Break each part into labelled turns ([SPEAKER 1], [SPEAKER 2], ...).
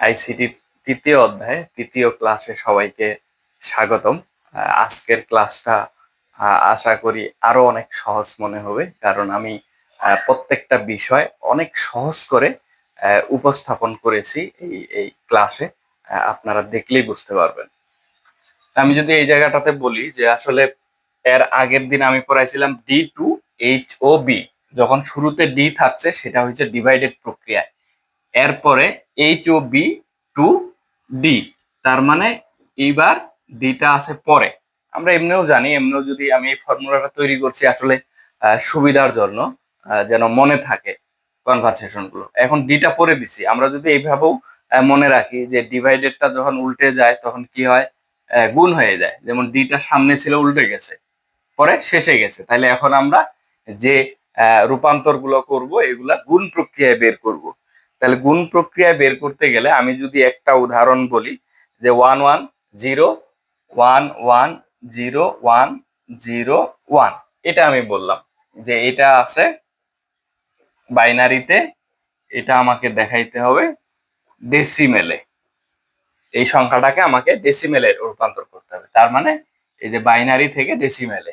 [SPEAKER 1] ICT তৃতীয় অধ্যায়, তৃতীয় ক্লাসে সবাইকে স্বাগতম। আজকের ক্লাসটা আশা করি আরও অনেক সহজ মনে হবে, কারণ আমি প্রত্যেকটা বিষয় অনেক সহজ করে উপস্থাপন করেছি এই এই ক্লাসে। আপনারা দেখলেই বুঝতে পারবেন। আমি যদি এই জায়গাটাতে বলি যে আসলে এর আগের দিন আমি পড়াইছিলাম D to H O B যখন শুরুতে ডি থাকছে, সেটা হচ্ছে ডিভাইডেড প্রক্রিয়ায় এরপরে H O B to D তার মানে এইবার ডিটা আছে পরে। আমরা এমনিও জানি, এমনিও যদি আমি এই ফর্মুলাটা তৈরি করছি আসলে সুবিধার জন্য যেন মনে থাকে কনভারসেশনগুলো এখন ডিটা পরে দিছি। আমরা যদি এইভাবেও মনে রাখি যে ডিভাইডেডটা যখন উল্টে যায়, তখন কি হয়? গুণ হয়ে যায়। যেমন ডিটা সামনে ছিল, উল্টে গেছে। পরে শেষে গেছে। তাহলে এখন আমরা যে রূপান্তরগুলো করব, এগুলা গুণ প্রক্রিয়ায় বের করব। তাহলে গুণ প্রক্রিয়ায় বের করতে গেলে আমি যদি একটা উদাহরণ বলি যে one one zero one one zero one zero one এটা আমি বললাম যে এটা আছে বাইনারিতে, এটা আমাকে দেখাইতে হবে ডেসিমেলে এই সংখ্যাটাকে আমাকে ডেসিমেলে রূপান্তর করতে হবে, তার মানে এই যে বাইনারি থেকে ডেসিমেলে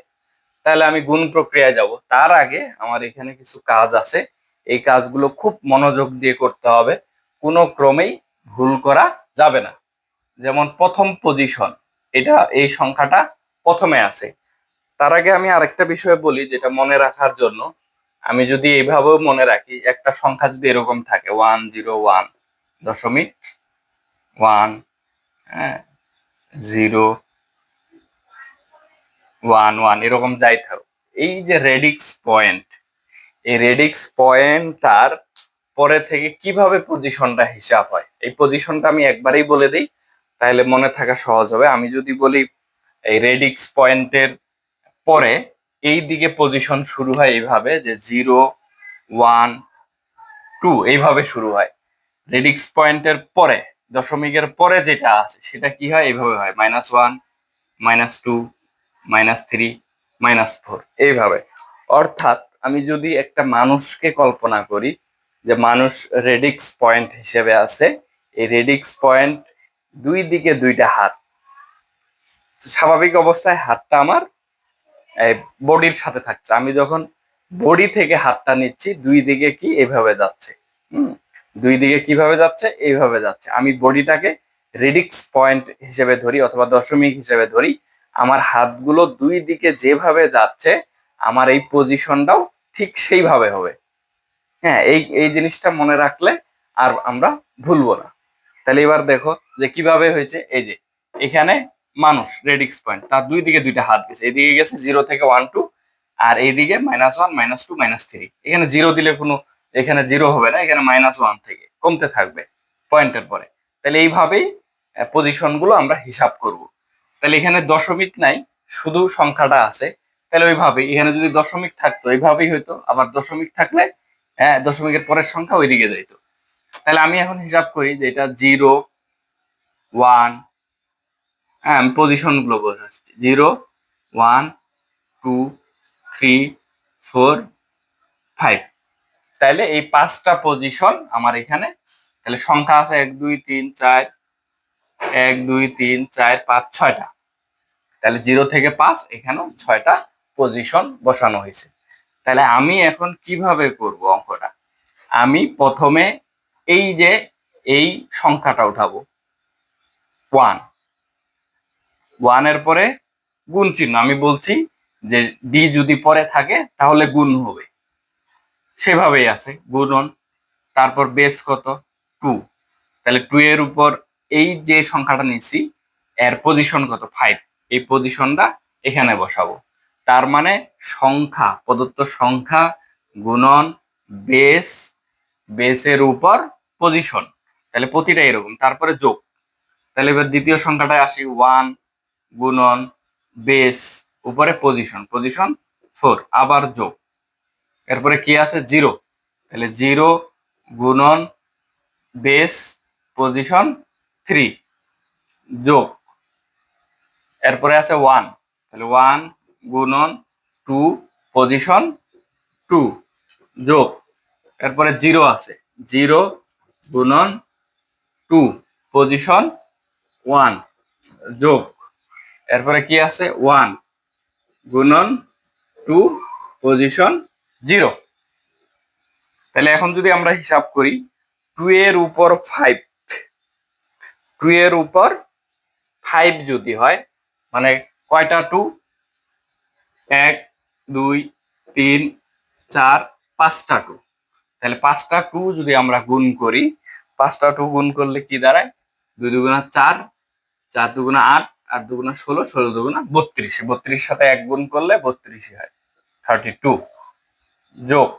[SPEAKER 1] তাহলে আমি গুণ প্রক্রিয়ায় যাব। তার আগে আমার এখানে কিছু কাজ আছে। এই কাজগুলো খুব মনোযোগ দিয়ে করতে হবে। কোনো ক্রমেই ভুল করা যাবে না। যেমন প্রথম পজিশন এটা এই সংখ্যাটা প্রথমে আছে। তার আগে আমি আরেকটা বিষয় বলি যেটা মনে রাখার জন্য। আমি যদি এইভাবেও মনে রাখি, একটা সংখ্যা যদি এরকম থাকে ওয়ান জিরো ওয়ান দশমিক ওয়ান হ্যাঁ জিরো ওয়ান ওয়ান এরকম যাই থাকুক। এই যে রেডিক্স পয়েন্ট এই রেডিক্স পয়েন্টটার পরে থেকে কীভাবে পজিশনটা হিসাব হয়? এই পজিশনটা আমি একবারেই বলে দিই, তাহলে মনে থাকা সহজ হবে। আমি যদি বলি এই রেডিক্স পয়েন্টের পরে এই দিকে পজিশন শুরু হয় এইভাবে যে জিরো ওয়ান টু এইভাবে শুরু হয়। রেডিক্স পয়েন্টের পরে, দশমিকের পরে যেটা আছে, সেটা কি হয়? এইভাবে হয়। Minus one minus two minus three minus four এইভাবে। অর্থাৎ আমি যদি একটা মানুষকে কল্পনা করি যে মানুষ রেডিক্স পয়েন্ট হিসেবে আছে, এই রেডিক্স পয়েন্ট দুই দিকে দুইটা হাত। স্বাভাবিক অবস্থায় হাতটা আমার বডির সাথে থাকছে। আমি যখন বডি থেকে হাতটা নিচ্ছি, দুই দিকে কি এভাবে যাচ্ছে। দুই দিকে কীভাবে যাচ্ছে, এইভাবে যাচ্ছে। আমি বডিটাকে রেডিক্স পয়েন্ট হিসেবে ধরি অথবা দশমিক হিসেবে ধরি, আমার হাতগুলো দুই দিকে যেভাবে যাচ্ছে, আমার এই পজিশনটাও ঠিক সেইভাবে হবে। হ্যাঁ এই এই জিনিসটা মনে রাখলে আর আমরা ভুলবো না। তাহলে এবার দেখো যে কীভাবে হয়েছে, এই যে এখানে মানুষ রেডিক্স পয়েন্ট তার দুই দিকে দুইটা হাত গেছে। এদিকে গেছে জিরো থেকে ওয়ান টু আর এইদিকে minus one minus two minus three এখানে জিরো দিলে কোনো, এখানে জিরো হবে না, এখানে মাইনাস ওয়ান থেকে কমতে থাকবে পয়েন্টের পরে। তাহলে এইভাবেই পজিশনগুলো আমরা হিসাব করব। তাহলে এখানে দশমিক নাই, শুধু সংখ্যাটা আছে। তাহলে ওইভাবে এখানে যদি দশমিক থাকতো, এইভাবেই হইতো, আবার দশমিক থাকলে হ্যাঁ দশমিকের পরের সংখ্যা ওইদিকে যাইতো। তাহলে আমি এখন হিসাব করি যে এটা জিরো, ওয়ান হ্যাঁ আমি পজিশনগুলো বোঝাচ্ছি। Zero, one, two, three, four, five. তাহলে এই পাঁচটা পজিশন আমার এখানে, তাহলে সংখ্যা আছে এক, দুই, তিন, চার, এক, দুই, তিন, চার, পাঁচ, ছয়টা। তাহলে জিরো থেকে পাঁচ, এখানেও ছয়টা পজিশন বসানো হয়েছে। তাহলে আমি এখন কীভাবে করব অঙ্কটা? আমি প্রথমে এই যে এই সংখ্যাটা উঠাবো। ওয়ান ওয়ানের পরে গুণ চিহ্ন। আমি বলছি যে ডি যদি পরে থাকে তাহলে গুণ হবে। সেভাবেই আছে গুণন তারপর বেস কত? টু তাহলে টু এর উপর এই যে সংখ্যাটা নিচ্ছি, এর পজিশন কত? ফাইভ এই পজিশনটা এখানে বসাবো। তার মানে সংখ্যা, প্রদত্ত সংখ্যা গুণন বেস বেসের উপর পজিশন তাহলে প্রতিটা এরকম, তারপরে যোগ। তাহলে এবার দ্বিতীয় সংখ্যাটায় আসি ওয়ান গুণন বেস উপরে পজিশন পজিশন ফোর আবার যোগ। এরপরে কি আছে? জিরো তাহলে জিরো গুণন বেস পজিশন থ্রি যোগ। এরপরে আছে ওয়ান তাহলে ওয়ান গুণন টু পজিশন টু যোগ। এরপরে জিরো আছে। জিরো গুণন টু পজিশন ওয়ান যোগ। এরপরে কি আছে? ওয়ান গুণন টু পজিশন জিরো তাহলে এখন যদি আমরা হিসাব করি টু এর উপর ফাইভ টু এর উপর ফাইভ যদি হয় মানে কয়টা টু এক, দুই, তিন, চার, পাঁচটা টু। তাহলে পাঁচটা টু যদি আমরা গুণ করি, পাঁচটা টু গুণ করলে কি দাঁড়ায়? দুই দুগুণা চার চার দুগুণা আট আট দুগুণা ষোলো ষোলো দুগুণা বত্রিশ। বত্রিশ সাথে এক গুণ করলে বত্রিশই হয় থার্টি টু যোগ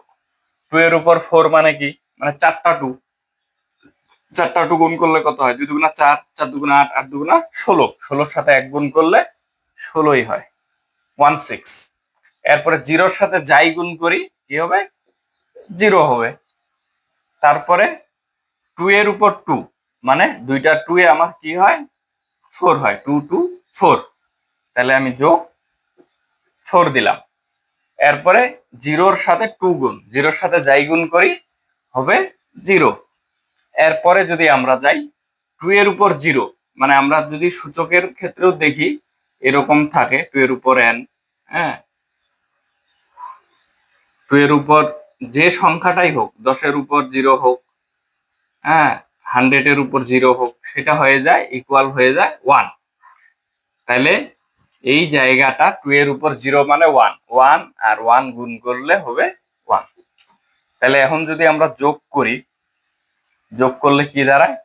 [SPEAKER 1] টু এর উপর ফোর মানে কি? মানে চারটা টু। চারটা টু গুণ করলে কত হয়? দুই দুগুণা চার চার দুগুণা আট আট দুগুণা ষোলো। ষোলোর সাথে এক গুণ করলে ষোলোই হয়। ওয়ান সিক্স এরপরে জিরোর সাথে যাই গুণ করি, কি হবে? জিরো হবে। তারপরে টু এর উপর টু মানে দুইটা টু এ আমার কি হয়? ফোর হয় টু টু ফোর তাহলে আমি যোগ ফোর দিলাম। এরপরে জিরোর সাথে টু গুণ, জিরোর সাথে যাই গুণ করি, হবে জিরো। এরপরে যদি আমরা যাই টু এর উপর জিরো মানে আমরা যদি সূচকের ক্ষেত্রেও দেখি এরকম থাকে টু এর উপর এন হ্যাঁ? টু এর উপর যে সংখ্যাটাই হোক, দশের উপর জিরো হোক হ্যাঁ? হান্ড্রেডের উপর জিরো হোক, সেটা হয়ে যায় ইকুয়াল হয়ে যায় ওয়ান তাহলে এই জায়গাটা টু এর উপর জিরো মানে ওয়ান ওয়ান আর ওয়ান গুণ করলে হবে ওয়ান তাহলে এখন যদি আমরা যোগ করি, যোগ করলে কি দাঁড়ায়?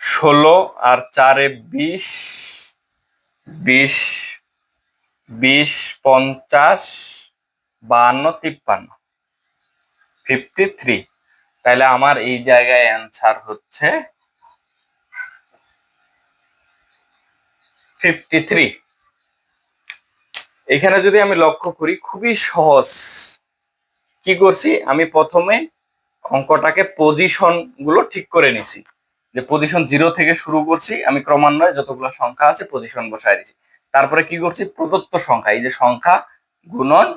[SPEAKER 1] ষোলো আর চারে বিশ বিশ বিশ, পঞ্চাশ, বাহান্ন, তিপ্পান্ন। ফিফটি থ্রি তাহলে আমার এই জায়গায় অ্যান্সার হচ্ছে ফিফটি থ্রি এখানে যদি আমি লক্ষ্য করি, খুবই সহজ। কি করছি? আমি প্রথমে অঙ্কটাকে পজিশনগুলো ঠিক করে নিছি। যে পজিশন জিরো থেকে শুরু করছি, আমি ক্রমান্বয়ে যতগুলো সংখ্যা আছে পজিশন বসায় দিছি তারপরে কি করছি? প্রদত্ত সংখ্যা, এই যে সংখ্যা গুণন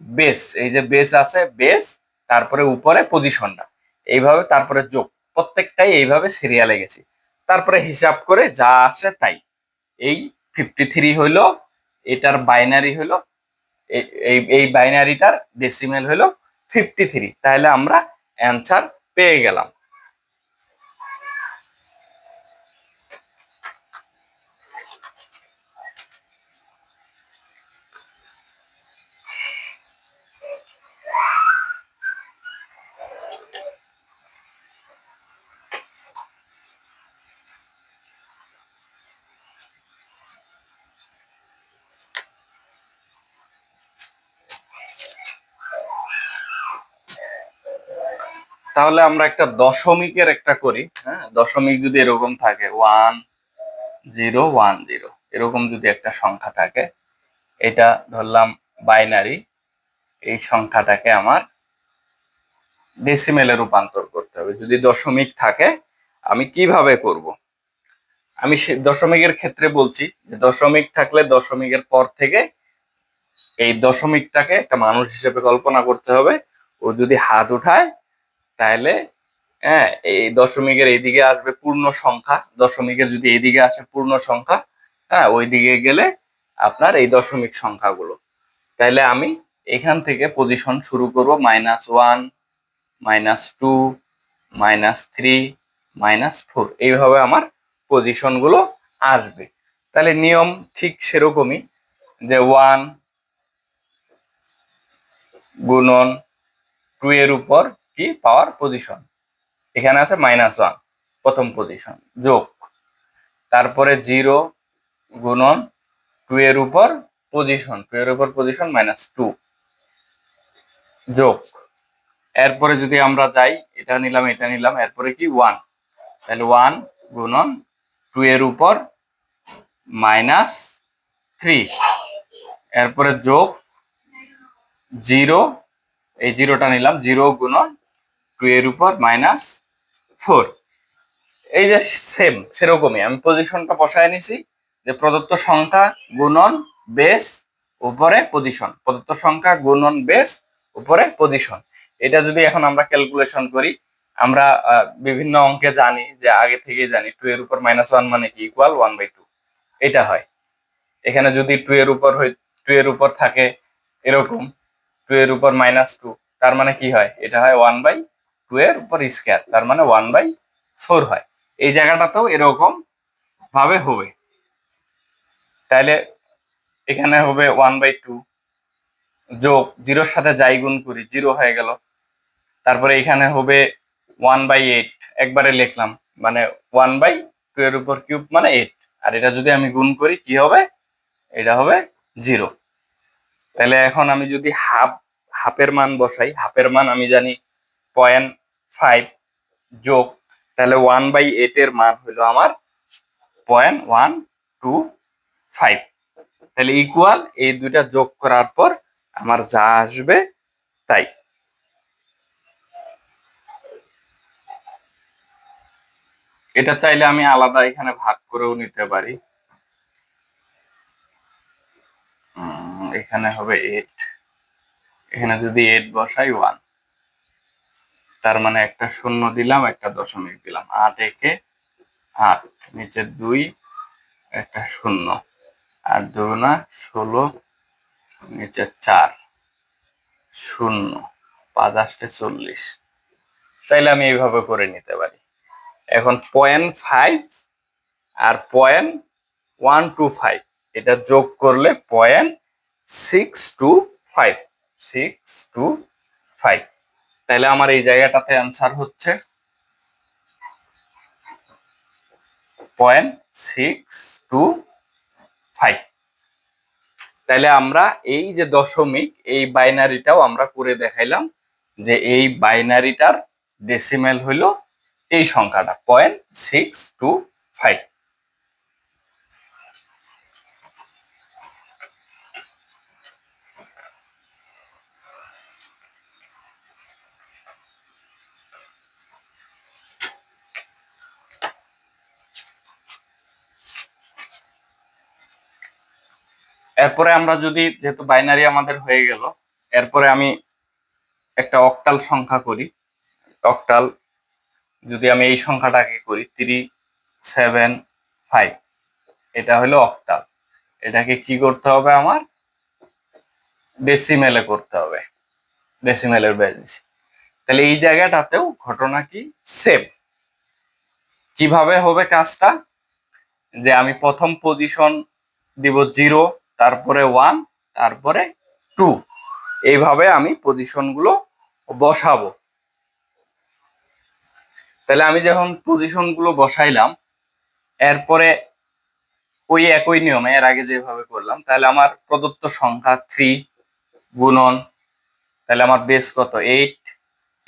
[SPEAKER 1] বেস এই যে বেস আছে বেস তারপরে উপরে পজিশনটা এইভাবে তারপরে যোগ, প্রত্যেকটাই এইভাবে সিরিয়ালে গেছি। তারপরে হিসাব করে যা আসে তাই। এই ফিফটি থ্রি হইল, এটার বাইনারি হইল এই এই বাইনারিটার ডেসিমেল হইল ফিফটি থ্রি তাহলে আমরা অ্যান্সার পেয়ে গেলাম। তাহলে আমরা একটা দশমিকের একটা করি হ্যাঁ? দশমিক যদি এরকম থাকে ওয়ান জিরো ওয়ান জিরো এরকম যদি একটা সংখ্যা থাকে, এটা ধরলাম বাইনারি এই সংখ্যাটাকে আমার ডেসিমেলে রূপান্তর করতে হবে। যদি দশমিক থাকে, আমি কীভাবে করব? আমি দশমিকের ক্ষেত্রে বলছি যে দশমিক থাকলে দশমিকের পর থেকে এই দশমিকটাকে একটা মানুষ হিসেবে কল্পনা করতে হবে। ও যদি হাত উঠায় তাহলে হ্যাঁ এই দশমিকের এইদিকে আসবে পূর্ণ সংখ্যা। দশমিকের যদি এইদিকে আসে পূর্ণ সংখ্যা হ্যাঁ ওই দিকে গেলে আপনার এই দশমিক সংখ্যাগুলো। তাহলে আমি এখান থেকে পজিশন শুরু করব minus one minus two minus three minus four এইভাবে আমার পজিশনগুলো আসবে। তাহলে নিয়ম ঠিক সেরকমই যে ওয়ান গুণন টু এর উপর কি? পাওয়ার পজিশন এখানে আছে মাইনাস ওয়ান প্রথম পজিশন যোগ। তারপরে জিরো গুণন টু এর উপর পজিশন টু এর উপর পজিশন মাইনাস টু যোগ। এরপরে যদি আমরা যাই, এটা নিলাম এটা নিলাম, এরপরে কি? ওয়ান তাহলে ওয়ান গুণন টু এর উপর মাইনাস থ্রি এরপরে যোগ জিরো এই জিরোটা নিলাম জিরো গুণন টু এর উপর মাইনাস ফোর এই যে সেম সেরকমই। আমি পজিশনটা বসায় নিছি যে প্রদত্ত সংখ্যা গুণন বেস উপরে পজিশন প্রদত্ত সংখ্যা গুণন বেস উপরে পজিশন এটা যদি এখন আমরা ক্যালকুলেশন করি, আমরা বিভিন্ন অঙ্কে জানি যে আগে থেকে জানি টু এর উপর মাইনাস ওয়ান মানে কি? ইকুয়াল ওয়ান বাই টু এটা হয়। এখানে যদি টু এর উপর টু এর উপর থাকে এরকম টু এর উপর মাইনাস টু তার মানে কি হয়? এটা হয় ওয়ান বাই টু এর উপর স্কোয়ার তার মানে ওয়ান বাই ফোর হয়। এই জায়গাটাতেও এরকম ভাবে হবে। তাহলে এখানে হবে ওয়ান বাই টু যোগ জিরোর সাথে যাই গুণ করি জিরো হয়ে গেল। তারপরে এখানে হবে ওয়ান বাই এইট একবারে লিখলাম মানে ওয়ান বাই টু এর উপর কিউব মানে এইট আর এটা যদি আমি গুণ করি, কি হবে? এটা হবে জিরো তাহলে এখন আমি যদি হাফ হাফের মান বসাই হাফের মান আমি জানি পয়েন্ট ফাইভ যোগ, তাহলে ওয়ান বাই এইট এর মান হলো আমার পয়েন্ট ওয়ান টু ফাইভ তাহলে ইকুয়াল এই দুইটা যোগ করার পর আমার যা আসবে তাই। এটা চাইলে আমি আলাদা এখানে ভাগ করেও নিতে পারি। এখানে হবে এইট এখানে যদি এইট বসাই ওয়ান তার মানে একটা শূন্য দিলাম, একটা দশমিক দিলাম। আট একে আট, নিচে দুই, একটা শূন্য। আর দুগুণা ষোলো, নিচে চার, শূন্য, পাঁচ আষ্টে চল্লিশ। চাইলে আমি এইভাবে করে নিতে পারি। এখন পয়েন্ট ফাইভ আর পয়েন্ট ওয়ান টু ফাইভ এটা যোগ করলে point six two five six two five তাহলে আমার এই জায়গাটাতে অ্যান্সার হচ্ছে পয়েন্ট সিক্স টু ফাইভ তাহলে আমরা এই যে দশমিক, এই বাইনারিটাও আমরা করে দেখাইলাম যে এই বাইনারিটার ডেসিমেল হইল এই সংখ্যাটা পয়েন্ট সিক্স টু ফাইভ এরপরে আমরা যদি, যেহেতু বাইনারি আমাদের হয়ে গেল, এরপরে আমি একটা অক্টাল সংখ্যা করি। অক্টাল যদি আমি এই সংখ্যাটাকে করি থ্রি সেভেন ফাইভ এটা হলো অক্টাল এটাকে কি করতে হবে আমার? ডেসিমেলে করতে হবে। ডেসিমেলের বেজিস তাহলে এই জায়গাটাতেও ঘটনা কি? সেম কীভাবে হবে কাজটা? যে আমি প্রথম পজিশন দিব জিরো তারপরে ওয়ান তারপরে টু এইভাবে আমি পজিশনগুলো বসাবো। তাহলে আমি যখন পজিশনগুলো বসাইলাম, এরপরে ওই একই নিয়মে, এর আগে যেভাবে করলাম, তাহলে আমার প্রদত্ত সংখ্যা থ্রি গুণন, তাহলে আমার বেস কত? এইট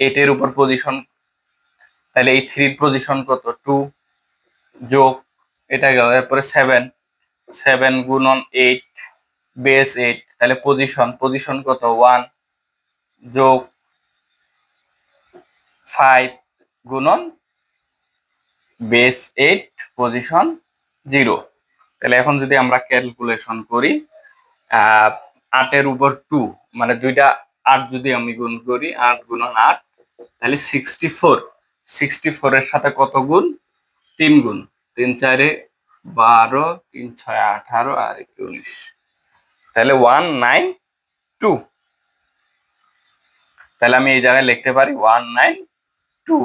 [SPEAKER 1] এইটের উপর পজিশন তাহলে এই থ্রির পজিশন কত? টু যোগ, এটা গেল, এরপরে সেভেন সেভেন গুণন এইট বেস এইট তাহলে পজিশন পজিশন কত? ওয়ান যোগ ফাইভ গুণন বেস এইট পজিশন জিরো তাহলে এখন যদি আমরা ক্যালকুলেশন করি আটের উপর টু মানে দুইটা আট যদি আমি গুণ করি, আট গুণন আট, তাহলে সিক্সটি ফোর সিক্সটি ফোরের সাথে কত গুণ? তিন গুণ। তিন চারে বারো, তিন, ছয়, আঠারো আর উনিশ। তাহলে ওয়ান, নাইন, টু। তাহলে আমি এই জায়গায় লিখতে পারি ওয়ান, নাইন, টু।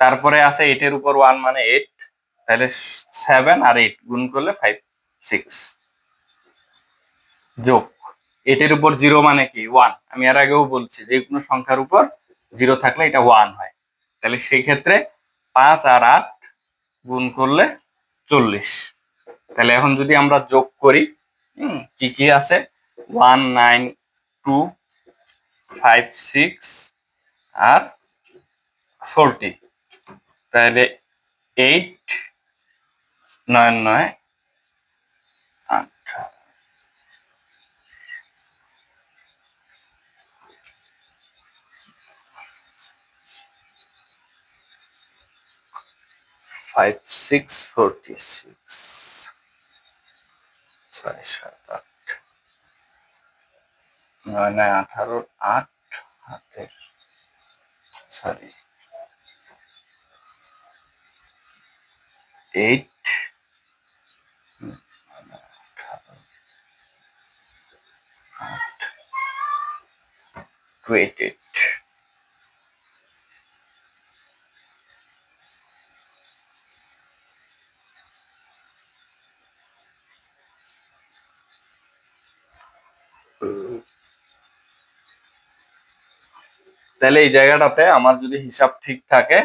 [SPEAKER 1] তারপরে আছে এইটের উপর ওয়ান মানে এইট তাহলে সেভেন আর এইট গুণ করলে ফাইভ সিক্স যোগ। এইটের উপর জিরো মানে কি? ওয়ান আমি এর আগেও বলছি, যে কোনো সংখ্যার উপর জিরো থাকলে এটা ওয়ান হয়। তাহলে সেই ক্ষেত্রে পাঁচ আর আট গুণ করলে চল্লিশ। তাহলে এখন যদি আমরা যোগ করি কি কি আছে? One nine two five six আর ফোরটি। তাহলে এইট নয় নয় আট ফাইভ সিক্স ফোরটি সিক্স ছয়, সাত, আট। নয় নয়, আঠারো, আট, হাতের সরি এইট created তাহলে এই জায়গাটাতে আমার যদি হিসাব ঠিক থাকে,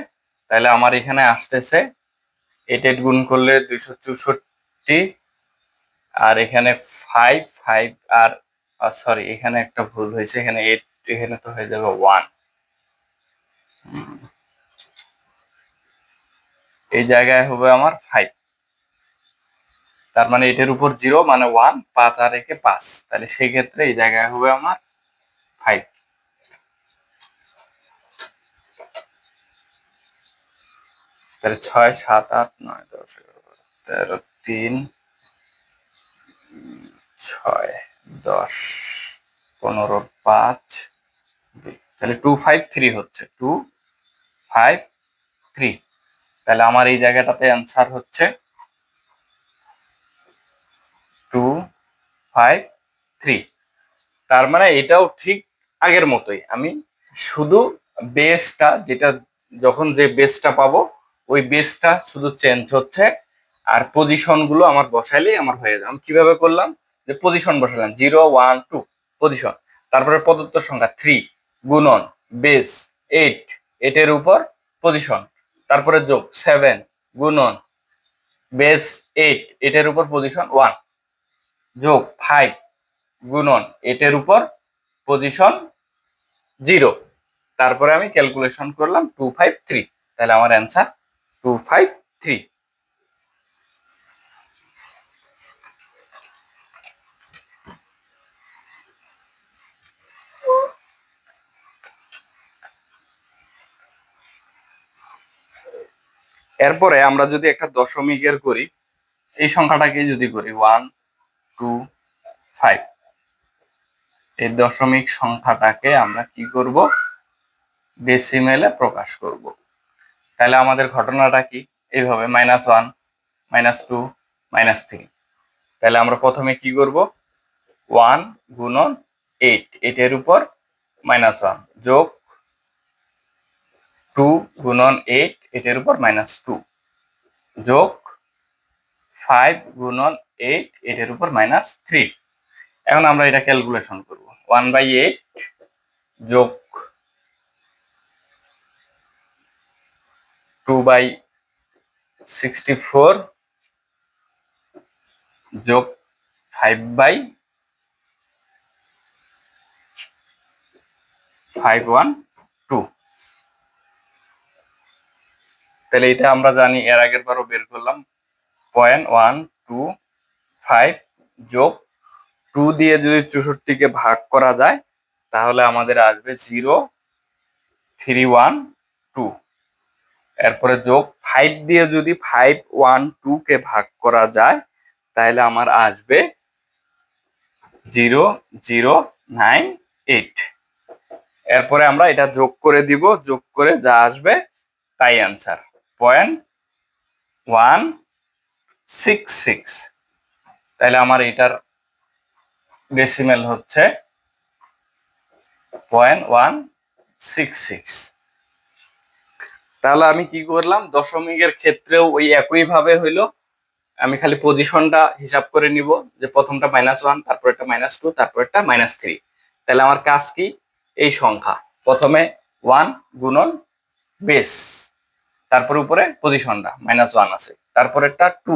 [SPEAKER 1] তাহলে আমার এখানে আসতেছে এইট এইট গুণ করলে দুইশো চৌষট্টি, আর এখানে ফাইভ ফাইভ আর সরি এখানে একটা ভুল হয়েছে, এখানে এইট এখানে তো হয়ে যাবে ওয়ান এই জায়গায় হবে আমার ফাইভ তার মানে এটার উপর জিরো মানে ওয়ান পাঁচ আর একে পাঁচ। তাহলে সেই ক্ষেত্রে এই জায়গায় হবে আমার ফাইভ তাহলে ছয়, সাত, আট, নয়, দশ তেরো, তিন ছয়, দশ, পনেরো, পাঁচ, দুই। তাহলে টু ফাইভ থ্রি হচ্ছে। টু ফাইভ থ্রি তাহলে আমার এই জায়গাটাতে অ্যান্সার হচ্ছে টু ফাইভ থ্রি তার মানে এটাও ঠিক আগের মতোই। আমি শুধু বেসটা যেটা যখন যে বেসটা পাবো ওই বেসটা শুধু চেঞ্জ হচ্ছে আর পজিশনগুলো আমার বসাইলেই আমার হয়ে যাবে। আমি কীভাবে করলাম? যে পজিশন বসালাম জিরো ওয়ান টু পজিশন তারপরে প্রদত্ত সংখ্যা থ্রি গুণন বেস এইট এইটের উপর পজিশন তারপরে যোগ সেভেন গুণন বেস এইট এইটের উপর পজিশন ওয়ান যোগ ফাইভ গুণন এইটের উপর পজিশন জিরো তারপরে আমি ক্যালকুলেশন করলাম টু ফাইভ থ্রি তাহলে আমার অ্যান্সার টু ফাইভ থ্রি এরপরে আমরা যদি একটা দশমিকের করি, এই সংখ্যাটাকে যদি করি ওয়ান টু ফাইভ এই দশমিক সংখ্যাটাকে আমরা কি করব? ডেসিমেলে প্রকাশ করব। তাহলে আমাদের ঘটনাটা কি? এইভাবে minus one minus two minus three তাহলে আমরা প্রথমে কি করব? ওয়ান গুণন এইট এইটের উপর মাইনাস ওয়ান যোগ টু গুণন এইট এইটের উপর মাইনাস টু যোগ ফাইভ গুণন এইট এইটের উপর মাইনাস থ্রি এখন আমরা এটা ক্যালকুলেশন করব। ওয়ান বাই এইট যোগ টু বাই সিক্সটি ফোর যোগ five by five one two তাহলে এটা আমরা জানি, এর আগের বারও বের করলাম। পয়েন্ট ওয়ান টু ফাইভ যোগ টু দিয়ে যদি চৌষট্টিকে ভাগ করা যায়, তাহলে আমাদের আসবে জিরো থ্রি ওয়ান টু এরপরে যোগ ফাইভ দিয়ে যদি ফাইভ ওয়ান টু কে ভাগ করা যায়, তাহলে আমার আসবে জিরো জিরো নাইন এইট এরপরে আমরা এটা যোগ করে দিব, যোগ করে যা আসবে তাই answer point one six six তাহলে আমার এটার ডেসিমেল হচ্ছে পয়েন্ট ওয়ান সিক্স সিক্স তাহলে আমি কি করলাম? দশমিকের ক্ষেত্রেও ওই একই ভাবে হইল। আমি খালি পজিশনটা হিসাব করে নিব যে প্রথমটা মাইনাস ওয়ান তারপর একটা মাইনাস টু তারপর একটা মাইনাস থ্রি তাহলে আমার কাজ কি? এই সংখ্যা। প্রথমে ওয়ান গুণন বেস তারপর উপরে পজিশনটা মাইনাস ওয়ান আছে। তারপর একটা টু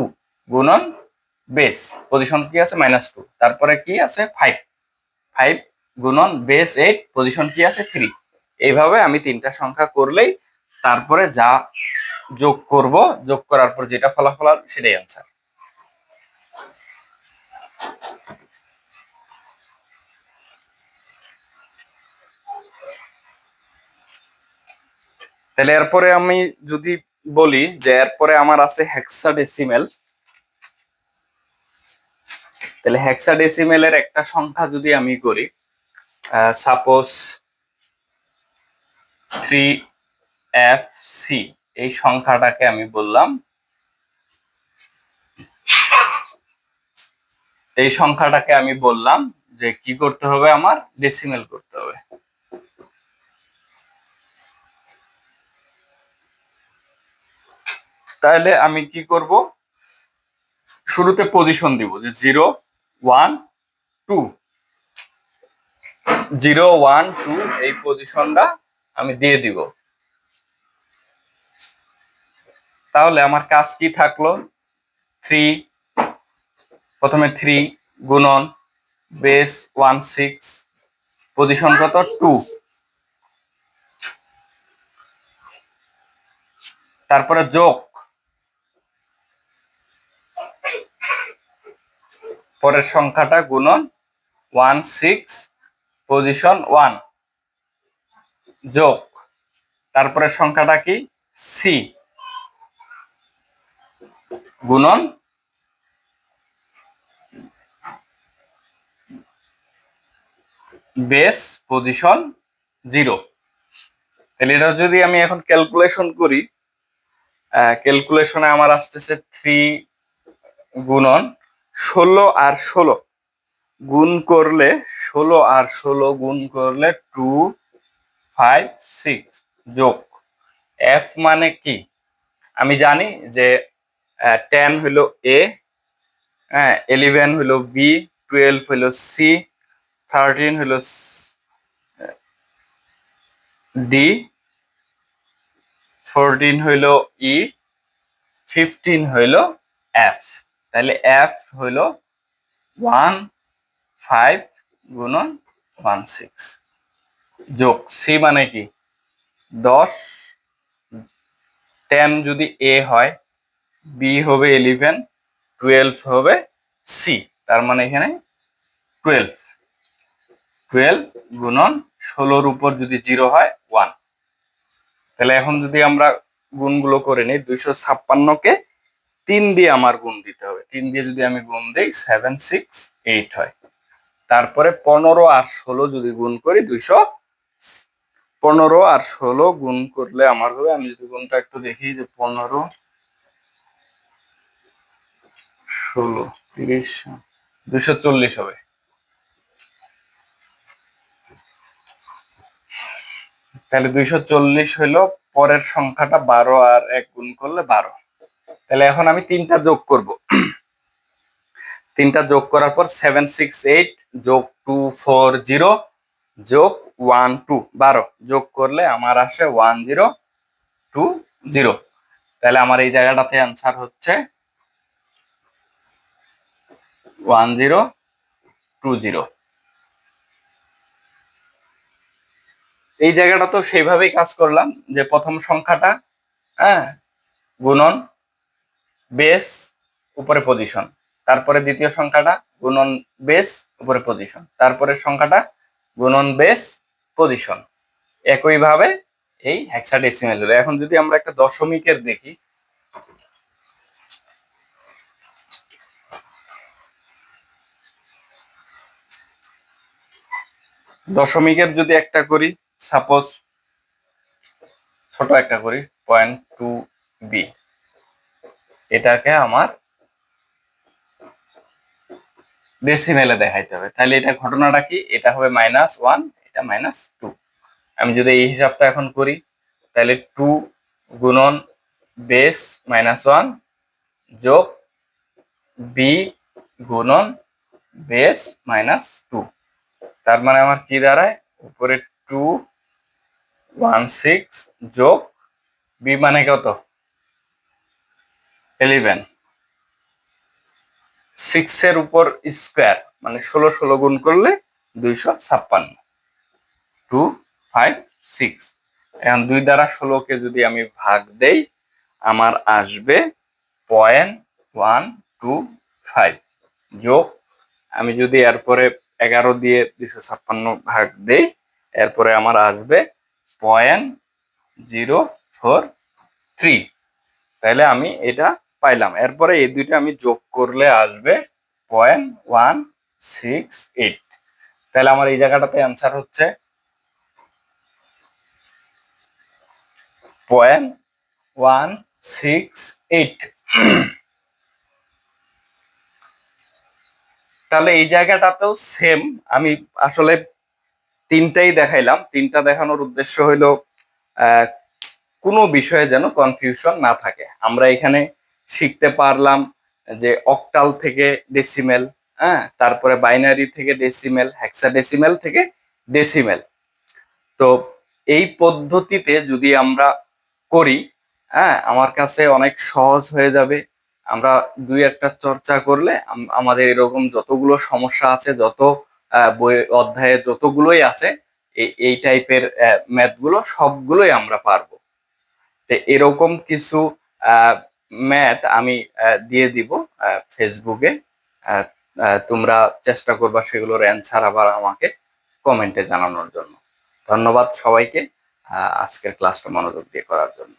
[SPEAKER 1] গুণন বেস পজিশন কি আছে? মাইনাস টু তারপরে কি আছে? ফাইভ ফাইভ গুণন বেস এইট পজিশন কি আছে? থ্রি এইভাবে আমি তিনটা সংখ্যা করলেই তারপরে যা যোগ করব, যোগ করার পর যেটা ফলাফল আসবে সেটাই অ্যান্সার তাহলে এরপরে আমি যদি বলি যে এরপরে আমার আছে হেক্সাডেসিমেল তাহলে হেক্সাডেসিমেলের একটা সংখ্যা যদি আমি করি সাপোজ থ্রি এফ সি এই সংখ্যাটাকে আমি বললাম। এই সংখ্যাটাকে আমি বললাম যে কি করতে হবে আমার? ডেসিমেল করতে হবে। তাহলে আমি কি করব? শুরুতে পজিশন দিব যে zero one two zero one two এই পজিশনটা আমি দিয়ে দিব। তাহলে আমার কাজ কি থাকল? থ্রি প্রথমে থ্রি গুণন বেস ওয়ান সিক্স পজিশন কত? টু তারপরে যোগ। পরের সংখ্যাটা গুণন ওয়ান সিক্স পজিশন ওয়ান যোগ। তারপরে সংখ্যাটা কি? সি গুণন বেস পজিশন জিরো। তাহলে এটা যদি আমি এখন ক্যালকুলেশন করি ক্যালকুলেশনে আমার আসতেছে থ্রি গুণন ষোলো আর ষোলো। গুণ করলে ষোলো আর ষোলো গুণ করলে টু, ফাইভ, সিক্স যোগ। এফ মানে কি? আমি জানি যে টেন হইল এ হ্যাঁ ইলেভেন হইল বি টুয়েলভ হইল সি থার্টিন হইল ডি ফোরটিন হইল ই ফিফটিন হইল এফ তাহলে এফ হইল ওয়ান ফাইভ গুণন ওয়ান সিক্স যোগ সি মানে কি? দশ টেন যদি এ হয় বি হবে ইলেভেন টুয়েলভ হবে সি তার মানে এখানে টুয়েলভ টুয়েলভ গুণন ষোলোর উপর যদি জিরো হয় ওয়ান তাহলে এখন যদি আমরা গুণগুলো করে নিই, দুইশো ছাপ্পান্নকে তিন দিয়ে আমার গুণ দিতে হবে। তিন দিয়ে যদি আমি গুণ দিই সেভেন সিক্স এইট হয়। তারপরে পনেরো আর ষোলো যদি গুণ করি, দুইশো পনেরো আর ষোলো গুণ করলে আমার হবে, আমি যদি গুণটা একটু দেখি যে পনেরো ষোলো, তিরিশ, দুইশো চল্লিশ হবে। তাহলে দুইশো চল্লিশ হইল পরের সংখ্যাটা বারো আর এক গুণ করলে বারো। তাহলে এখন আমি তিনটা যোগ করব। তিনটা যোগ করার পর সেভেন সিক্স এইট যোগ টু ফোর জিরো যোগ ওয়ান টু বারো। যোগ করলে আমার আসে ওয়ান জিরো টু জিরো তাহলে আমার এই জায়গাটাতে অ্যান্সার হচ্ছে ওয়ান জিরো টু জিরো এই জায়গাটা তো সেইভাবেই কাজ করলাম যে প্রথম সংখ্যাটা হ্যাঁ গুণন বেস উপরে পজিশন তারপরে দ্বিতীয় সংখ্যাটা গুণন বেস উপরে পজিশন তারপরে সংখ্যাটা গুণন বেস পজিশন একইভাবে এই হেক্সাডেসিমেল হলো। এখন যদি আমরা একটা দশমিকের দেখি দশমিকের যদি একটা করি সাপোজ ছোট একটা করি পয়েন্ট টু বি এটাকে আমার ডেসিমেলে দেখাইতে হবে। তাহলে এটা ঘটনাটা কি? এটা হবে মাইনাস ওয়ান এটা মাইনাস টু আমি যদি এই হিসাবটা এখন করি, তাহলে টু গুণন বেস মাইনাস ওয়ান যোগ বি গুণন বেস মাইনাস টু তার মানে আমার কি দাঁড়ায়? উপরে টু ওয়ান সিক্স যোগ বি মানে কত? ইলেভেন সিক্স এর উপর স্কোয়ার মানে ষোলো ষোলো গুণ করলে দুইশো ছাপ্পান্ন। টু ফাইভ সিক্স এখন দুই দ্বারা ষোলোকে যদি আমি ভাগ দেই, আমার আসবে পয়েন্ট ওয়ান টু ফাইভ যোগ, আমি যদি এরপরে এগারো দিয়ে দুশো ছাপ্পান্ন ভাগ দেই, এরপরে আমার আসবে পয়েন্ট জিরো ফোর থ্রি তাহলে আমি এটা পাইলাম। এরপরে এই দুইটা আমি যোগ করলে আসবে পয়েন্ট ওয়ান সিক্স এইট তাহলে আমার এই জায়গাটাতে অ্যান্সার হচ্ছে পয়েন্ট ওয়ান সিক্স এইট তাহলে এই জায়গাটাতেও সেম আমি আসলে তিনটাই দেখাইলাম। তিনটা দেখানোর উদ্দেশ্য হইল কোনো বিষয়ে যেন কনফিউশন না থাকে। আমরা এখানে শিখতে পারলাম যে অক্টাল থেকে ডেসিমেল হ্যাঁ তারপরে বাইনারি থেকে ডেসিমেল হেক্সাডেসিমেল থেকে ডেসিমেল তো এই পদ্ধতিতে যদি আমরা করি হ্যাঁ আমার কাছে অনেক সহজ হয়ে যাবে। আমরা দুই একটা চর্চা করলে আমাদের এরকম যতগুলো সমস্যা আছে, যত বই অধ্যায়ে যতগুলোই আছে এই- টাইপের ম্যাথগুলো সবগুলোই আমরা পারব। তো এরকম কিছু ম্যাথ আমি দিয়ে দিব ফেসবুকে তোমরা চেষ্টা করবা সেগুলোর অ্যান্সার আবার আমাকে কমেন্টে জানানোর জন্য। ধন্যবাদ সবাইকে আজকের ক্লাসটা মনোযোগ দিয়ে করার জন্য।